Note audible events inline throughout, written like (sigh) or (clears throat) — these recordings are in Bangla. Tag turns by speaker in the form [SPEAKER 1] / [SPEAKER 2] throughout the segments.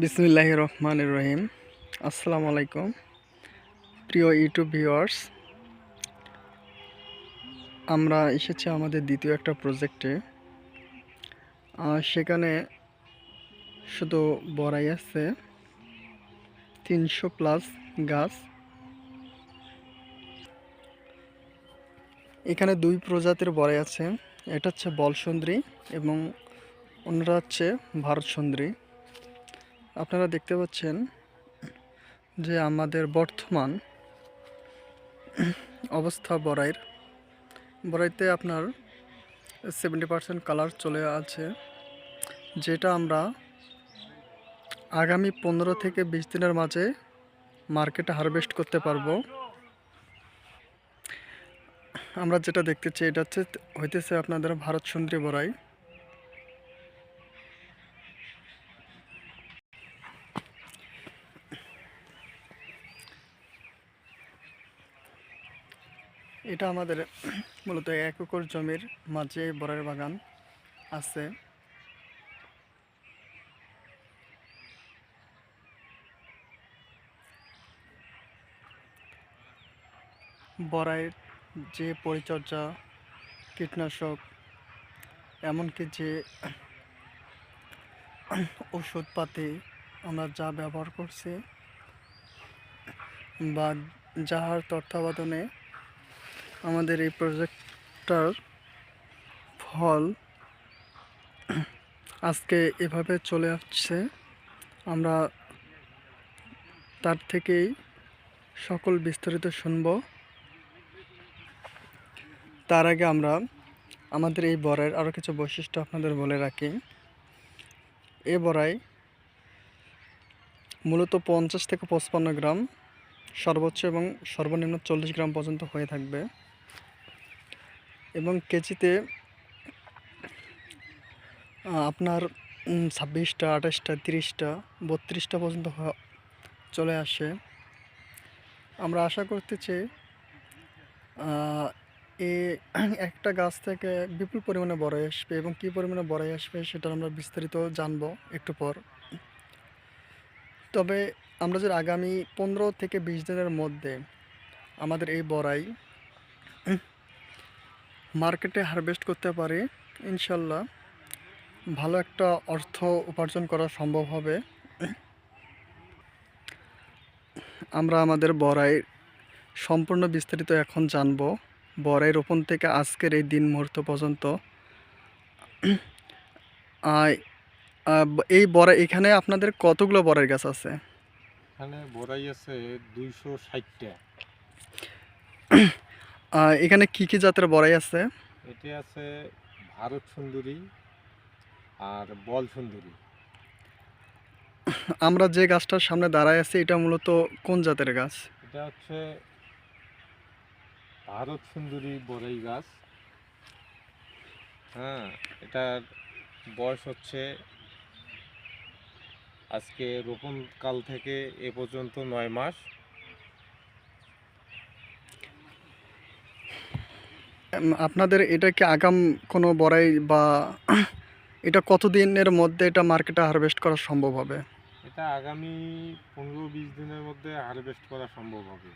[SPEAKER 1] বিসমিল্লাহ রহমান রহিম। আসসালামু আলাইকুম। প্রিয় ইউটিউব ভিউয়ার্স, আমরা এসেছি আমাদের দ্বিতীয় একটা প্রজেক্টে। সেখানে শুধু বড়াই আছে, তিনশো প্লাস গাছ। এখানে দুই প্রজাতির বড়াই আছে, এটা হচ্ছে বলসুন্দরী এবং অন্যটা হচ্ছে ভারত সুন্দরী আপনারা দেখতে পাচ্ছেন যে আমাদের বর্তমান অবস্থা বড়াইয়ের। বড়াইতে আপনার সেভেন্টি পার্সেন্ট কালার চলে আছে, যেটা আমরা আগামী পনেরো থেকে বিশ দিনের মাঝে মার্কেটে হারভেস্ট করতে পারব। আমরা যেটা দেখতে চাই, এটা হচ্ছে হইতেছে আপনাদের ভারত সুন্দরী বড়াই। এটা আমাদের মূলত এক একর জমির মাঝে বড়ের বাগান আছে। বড়াইয়ের যে পরিচর্যা, কীটনাশক, এমনকি যে ওষুধপাতি আমরা যা ব্যবহার করছি বা যাহার তত্ত্বাবধানে আমাদের এই প্রজেক্টটার ফল আজকে এভাবে চলে আসছে। আমরা তার থেকেই সকল বিস্তারিত শুনব। তার আগে আমরা আমাদের এই বড়াইয়ের আরও কিছু বৈশিষ্ট্য আপনাদের বলে রাখি। এ বড়াই মূলত পঞ্চাশ থেকে পঁচপান্ন গ্রাম সর্বোচ্চ এবং সর্বনিম্ন চল্লিশ গ্রাম পর্যন্ত হয়ে থাকবে। এবং কেজিতে আপনার ছাব্বিশটা, আঠাশটা, তিরিশটা, বত্রিশটা পর্যন্ত চলে আসে। আমরা আশা করতেছি এ (clears throat) একটা গাছ থেকে বিপুল পরিমাণে বড়াই আসবে এবং কী পরিমাণে বড়াই আসবে সেটা আমরা বিস্তারিত জানব একটু পর। তবে আমরা যদি আগামী পনেরো থেকে বিশ দিনের মধ্যে আমাদের এই বড়াই মার্কেটে হারভেস্ট করতে পারি, ইনশাল্লাহ ভালো একটা অর্থ উপার্জন করা সম্ভব হবে। আমরা আমাদের বড়াই সম্পূর্ণ বিস্তারিত এখন জানব। বড়াই রোপণ থেকে আজকের এই দিন মুহূর্ত পর্যন্ত। এই বড়াই, এখানে আপনাদের কতগুলো বড়াই গাছ আছে?
[SPEAKER 2] এখানে বড়াই আছে দুইশো ষাটটা।
[SPEAKER 1] এখানে কি কি জাতের বড়াই আছে?
[SPEAKER 2] এটি আছে ভারত সুন্দরী আর বল সুন্দরী।
[SPEAKER 1] আমরা যে গাছটার সামনে দাঁড়ায় আছি এটা মূলত কোন জাতের গাছ?
[SPEAKER 2] এটা হচ্ছে ভারত সুন্দরী বড়াই গাছ। হ্যাঁ এটার বয়স হচ্ছে আজকে রোপণ কাল থেকে এ পর্যন্ত নয় মাস।
[SPEAKER 1] আপনাদের এটা কি আগাম কোনো বড়াই বা (clears throat) এটা কতদিনের মধ্যে এটা মার্কেটে হারভেস্ট করা সম্ভব হবে?
[SPEAKER 2] এটা আগামী পনেরো বিশ দিনের মধ্যে হারভেস্ট করা সম্ভব হবে।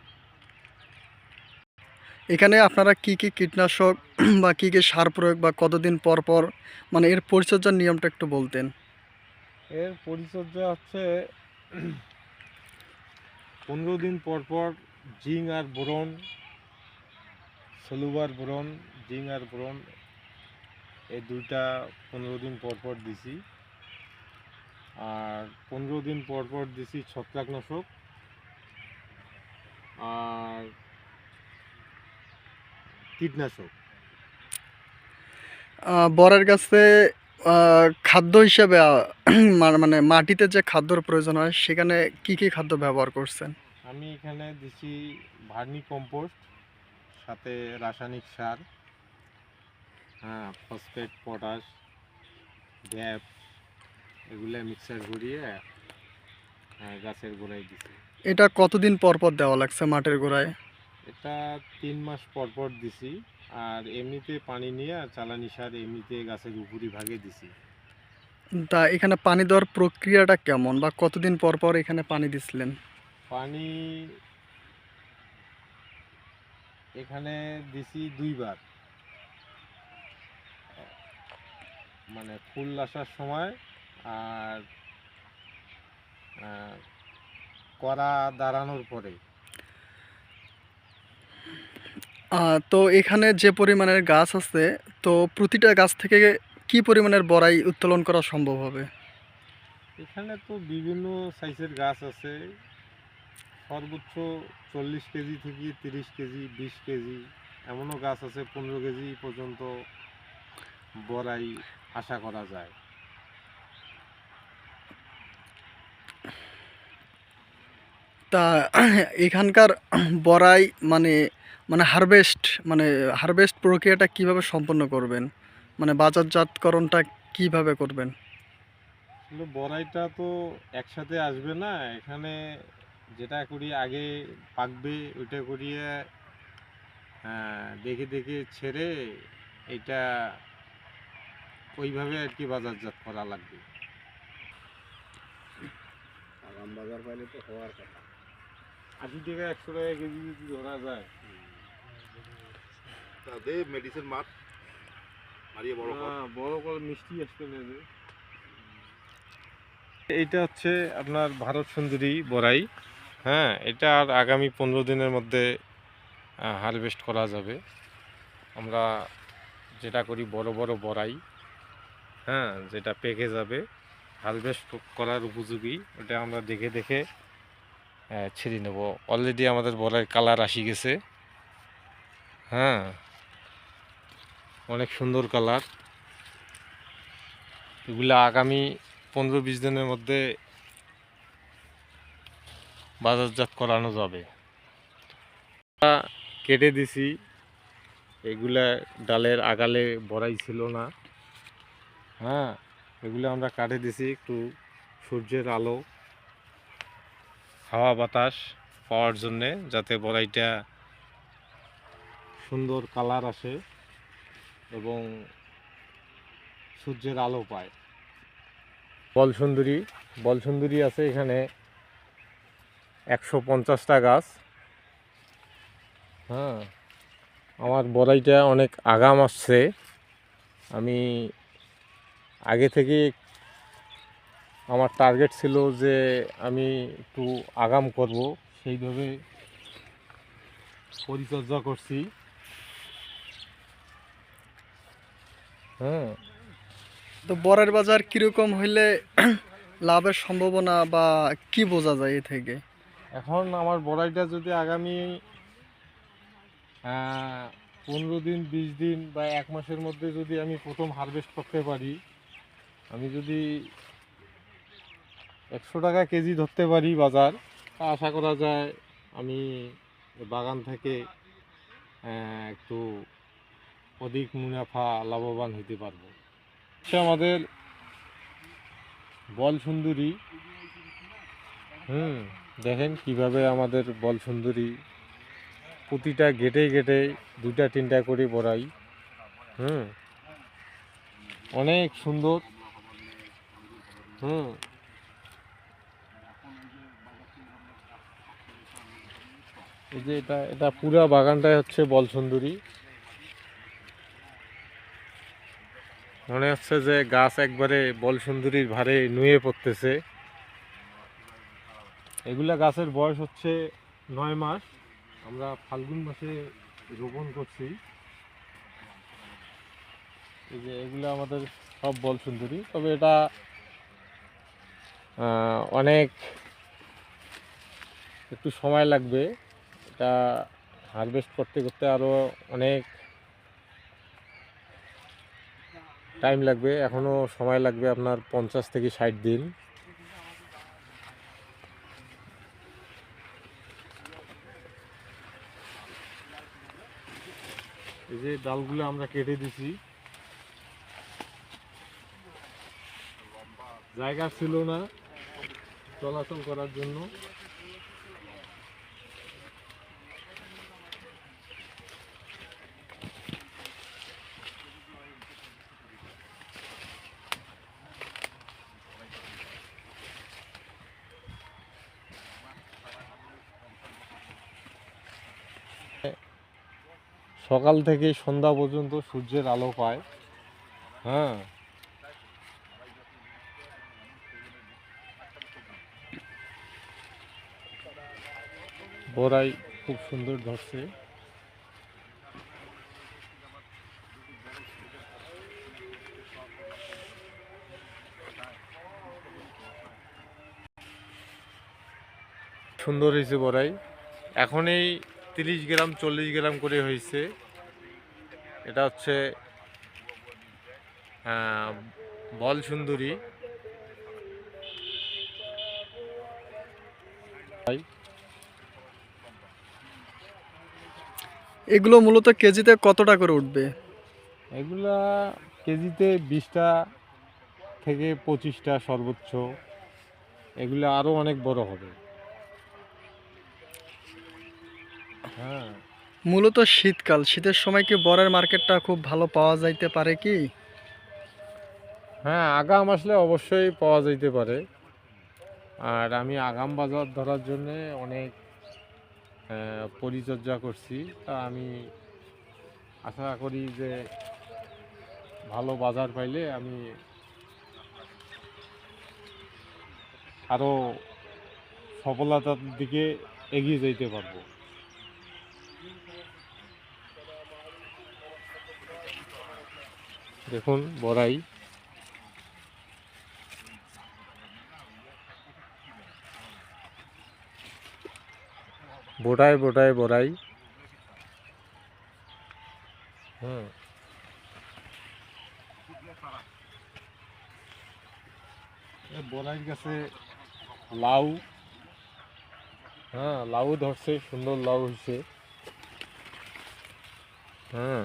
[SPEAKER 1] এখানে আপনারা কি কি কীটনাশক (clears throat) বা কি কি সার প্রয়োগ বা কতদিন পর পর মানে এর পরিচর্যার নিয়মটা একটু বলতেন।
[SPEAKER 2] এর পরিচর্যা হচ্ছে (clears throat) পনেরো দিন পর পর জিং আর বোরন সলুবার বোরন জিং আর বোরন এই দুইটা পনেরো দিন পর পর দিছি। আর পনেরো দিন পর পর দিছি ছত্রাকনাশক। আর কীটনাশক।
[SPEAKER 1] বরের কাছে খাদ্য হিসেবে (clears throat) মানে মাটিতে যে খাদ্যর প্রয়োজন হয় সেখানে কি কি খাদ্য ব্যবহার করছেন?
[SPEAKER 2] আমি এখানে দিছি ভার্মি কম্পোস্ট। সাথে রাসায়নিক সার হ্যাঁ ফসফেট পটাশ গ্যাপ এগুলো মিক্সার করিয়ে হ্যাঁ, গাছের গোড়ায় দিছি।
[SPEAKER 1] এটা কতদিন পর পর দেওয়া লাগছে মাটির গোড়ায়?
[SPEAKER 2] এটা তিন মাস পর পর দিছি আর এমনিতে পানি নিয়ে চালানি সার এমনিতে গাছের উপরি ভাগে দিছি।
[SPEAKER 1] তা এখানে পানি দেওয়ার প্রক্রিয়াটা কেমন বা কতদিন পর পর এখানে পানি দিছিলেন?
[SPEAKER 2] পানি এখানে দিছি দুইবার। মানে ফুল আসার সময় আর করা দাঁড়ানোর পরে।
[SPEAKER 1] তো এখানে যে পরিমাণের গাছ আছে তো প্রতিটা গাছ থেকে কি পরিমাণের বড়াই উত্তোলন করা সম্ভব হবে?
[SPEAKER 2] এখানে তো বিভিন্ন সাইজের গাছ আছে। সর্বোচ্চ চল্লিশ কেজি থেকে তিরিশ কেজি বিশ কেজি এমনও গাছ আছে পনেরো কেজি পর্যন্ত বড়াই আশা করা যায়।
[SPEAKER 1] তা এখানকার বড়াই মানে মানে হারভেস্ট মানে হারভেস্ট প্রক্রিয়াটা কীভাবে সম্পন্ন করবেন? মানে বাজারজাতকরণটা কীভাবে করবেন?
[SPEAKER 2] বড়াইটা তো একসাথে আসবে না এখানে যেটা করি আগে পাকবে ওইটা করিয়ে দেখে দেখে ছেড়ে এটা ওইভাবে আর কি বাজারজাত করা লাগবে।
[SPEAKER 3] আগাম বাজার পাইলে তো হওয়ার কথা।
[SPEAKER 2] আশি টাকা একশো টাকা কেজি যদি ধরা যায়।
[SPEAKER 3] তাতে মেডিসিন মার মারিয়ে বড়
[SPEAKER 2] বড় করে মিষ্টি আসবে না এইটা হচ্ছে আপনার ভারত সুন্দরী বড়াই। হ্যাঁ এটা আর আগামী পনেরো দিনের মধ্যে হারভেস্ট করা যাবে। আমরা যেটা করি, বড় বড় বড়াই হ্যাঁ যেটা পেকে যাবে হারভেস্ট করার উপযোগী, ওটা আমরা দেখে দেখে ছিঁড়ে নেব। অলরেডি আমাদের বড়াইয়ের কালার আসি গেছে। হ্যাঁ অনেক সুন্দর কালার এগুলো আগামী পনেরো বিশ দিনের মধ্যে বাজারজাত করানো যাবে। কেটে দিছি। এগুলা ডালের আগালে বড়াই ছিল না। হ্যাঁ এগুলো আমরা কাটে দিছি একটু সূর্যের আলো, হাওয়া বাতাস পাওয়ার জন্যে যাতে বড়াইটা সুন্দর কালার আসে এবং সূর্যের আলো পায়। বল সুন্দরী বল সুন্দরী আছে এখানে। একশো পঞ্চাশটা গাছ। হ্যাঁ। আমার বড়াইটা অনেক আগাম আসছে। আমি আগে থেকে আমার টার্গেট ছিল যে আমি একটু আগাম করব। সেইভাবে পরিচর্যা করছি। হ্যাঁ।
[SPEAKER 1] তো বড়ের বাজার কীরকম হইলে লাভের সম্ভাবনা বা কি বোঝা যায় এ থেকে?
[SPEAKER 2] এখন আমার বড়াইটা যদি আগামী পনেরো দিন, বিশ দিন বা এক মাসের মধ্যে যদি আমি প্রথম হারভেস্ট করতে পারি, আমি যদি একশো টাকা কেজি ধরতে পারি বাজার, তা আশা করা যায় আমি বাগান থেকে একটু অধিক মুনাফা লাভবান হতে পারব। সে আমাদের বল সুন্দরী। হুম। দেখেন কীভাবে আমাদের বল সুন্দরী প্রতিটা গেটে গেটে দুইটা, তিনটা করে বড়াই। হুম। অনেক সুন্দর। হুম। এই যে এটা এটা পুরা বাগানটাই হচ্ছে বল সুন্দরী মনে হচ্ছে যে গাছ একবারে বল সুন্দরীর ভারে নুয়ে পড়তেছে। এগুলা গাছের বয়স হচ্ছে নয় মাস। আমরা ফাল্গুন মাসে রোপণ করছি। এই যে এগুলো আমাদের সব বল সুন্দরী। তবে এটা অনেক একটু সময় লাগবে। এটা হারভেস্ট করতে করতে আরও অনেক টাইম লাগবে। এখনও সময় লাগবে আপনার পঞ্চাশ থেকে ষাট দিন। এই যে ডালগুলো আমরা কেটে দিছি। জায়গা ছিল না চলাচল করার জন্য। সকাল থেকে সন্ধ্যা পর্যন্ত সূর্যের আলো পায়। হ্যাঁ। বড়াই খুব সুন্দর ধরছে। সুন্দর হয়েছে বড়াই। এখন এই তিরিশ গ্রাম চল্লিশ গ্রাম করে হয়েছে। এটা হচ্ছে বল সুন্দরী।
[SPEAKER 1] এগুলো মূলত কেজিতে কতটা করে উঠবে?
[SPEAKER 2] এগুলা কেজিতে বিশটা থেকে পঁচিশটা সর্বোচ্চ। এগুলো আরও অনেক বড় হবে হ্যাঁ
[SPEAKER 1] মূলত শীতকাল। শীতের সময় কি বরের মার্কেটটা খুব ভালো পাওয়া যাইতে পারে কি?
[SPEAKER 2] হ্যাঁ আগাম আসলে অবশ্যই পাওয়া যাইতে পারে। আর আমি আগাম বাজার ধরার জন্য অনেক পরিচর্যা করছি। তা আমি আশা করি যে ভালো বাজার পাইলে আমি আরও সফলতার দিকে এগিয়ে যেতে পারব। দেখুন বড়াই। বোটায় বোটায় বড়াই। হুম। এ বড়াইয়ের কাছে লাউ। হ্যাঁ লাউ ধরছে সুন্দর লাউ হয়েছে। হ্যাঁ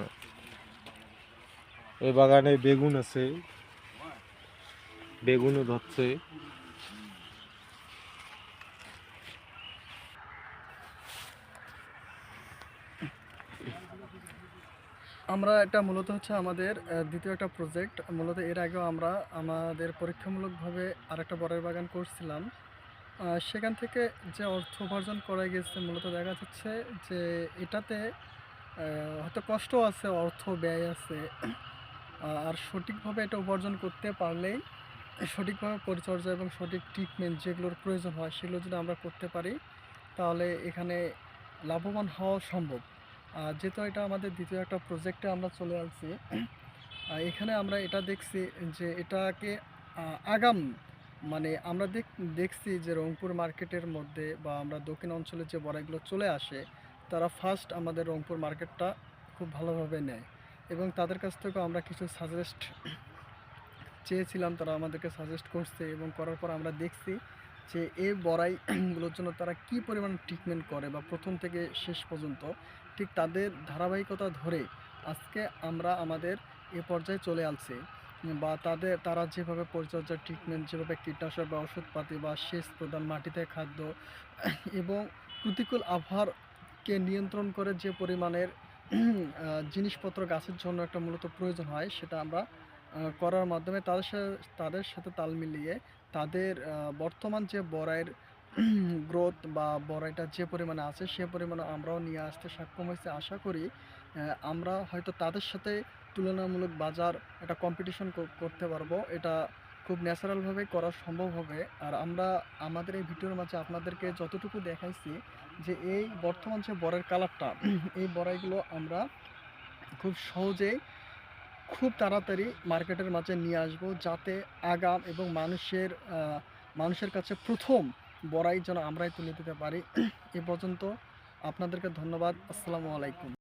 [SPEAKER 2] এই বাগানে বেগুন আছে। বেগুনও ধরছে।
[SPEAKER 1] আমরা এটা মূলত হচ্ছে আমাদের দ্বিতীয় একটা প্রজেক্ট মূলত এর আগেও আমরা আমাদের পরীক্ষামূলকভাবে আরেকটা বরের বাগান করছিলাম। সেখান থেকে যে অর্থ উপার্জন করা গেছে, মূলত দেখা যাচ্ছে যে এটাতে হয়তো কষ্ট আছে, অর্থ ব্যয় আছে। আর সঠিকভাবে এটা উপার্জন করতে পারলেই সঠিকভাবে পরিচর্যা এবং সঠিক ট্রিটমেন্ট যেগুলোর প্রয়োজন হয় সেগুলো যদি আমরা করতে পারি, তাহলে এখানে লাভবান হওয়া সম্ভব। আর যেহেতু এটা আমাদের দ্বিতীয় একটা প্রজেক্টে আমরা চলে আসছি এখানে আমরা এটা দেখছি যে এটাকে আগাম মানে আমরা দেখ, দেখছি যে রংপুর মার্কেটের মধ্যে বা আমরা দক্ষিণ অঞ্চলে যে বড়াইগুলো চলে আসে, তারা ফার্স্ট আমাদের রংপুর মার্কেটটা খুব ভালোভাবে নেয়। এবং তাদের কাছ থেকেও আমরা কিছু সাজেস্ট চেয়েছিলাম, তারা আমাদেরকে সাজেস্ট করছে এবং করার পর আমরা দেখছি যে এই বড়াইগুলোর জন্য তারা কি পরিমাণ ট্রিটমেন্ট করে বা প্রথম থেকে শেষ পর্যন্ত। ঠিক তাদের ধারাবাহিকতা ধরে আজকে আমরা আমাদের এ পর্যায়ে চলে আসছি বা তাদের, তারা যেভাবে পরিচর্যা ট্রিটমেন্ট যেভাবে কীটনাশক বা ওষুধপাতি বা সেচ প্রদান মাটিতে খাদ্য এবং প্রতিকূল আবহাওয়ারকে নিয়ন্ত্রণ করে যে পরিমাণের জিনিসপত্র গাছের জন্য একটা মূলত প্রয়োজন হয়, সেটা আমরা করার মাধ্যমে তাদের সাথে তাদের সাথে তাল মিলিয়ে তাদের বর্তমান যে বড়াইয়ের (clears throat) গ্রোথ বা বড়াইটা যে পরিমাণে আছে, সে পরিমাণে আমরাও নিয়ে আসতে সক্ষম হয়েছে। আশা করি আমরা হয়তো তাদের সাথে তুলনামূলক বাজার একটা কম্পিটিশন করতে পারব। এটা খুব ন্যাচারালভাবে করা সম্ভব হবে। আর আমরা, আমাদের এই ভিডিওর মাঝে আপনাদেরকে যতটুকু দেখাইছি যে এই বর্তমান যে বরের কালারটা, এই বড়াইগুলো আমরা খুব সহজেই খুব তাড়াতাড়ি মার্কেটের মাঝে নিয়ে আসব যাতে আগাম এবং মানুষের মানুষের কাছে প্রথম বড়াই যেন আমরাই তুলে দিতে পারি। এ পর্যন্ত আপনাদেরকে ধন্যবাদ। আসসালামু আলাইকুম।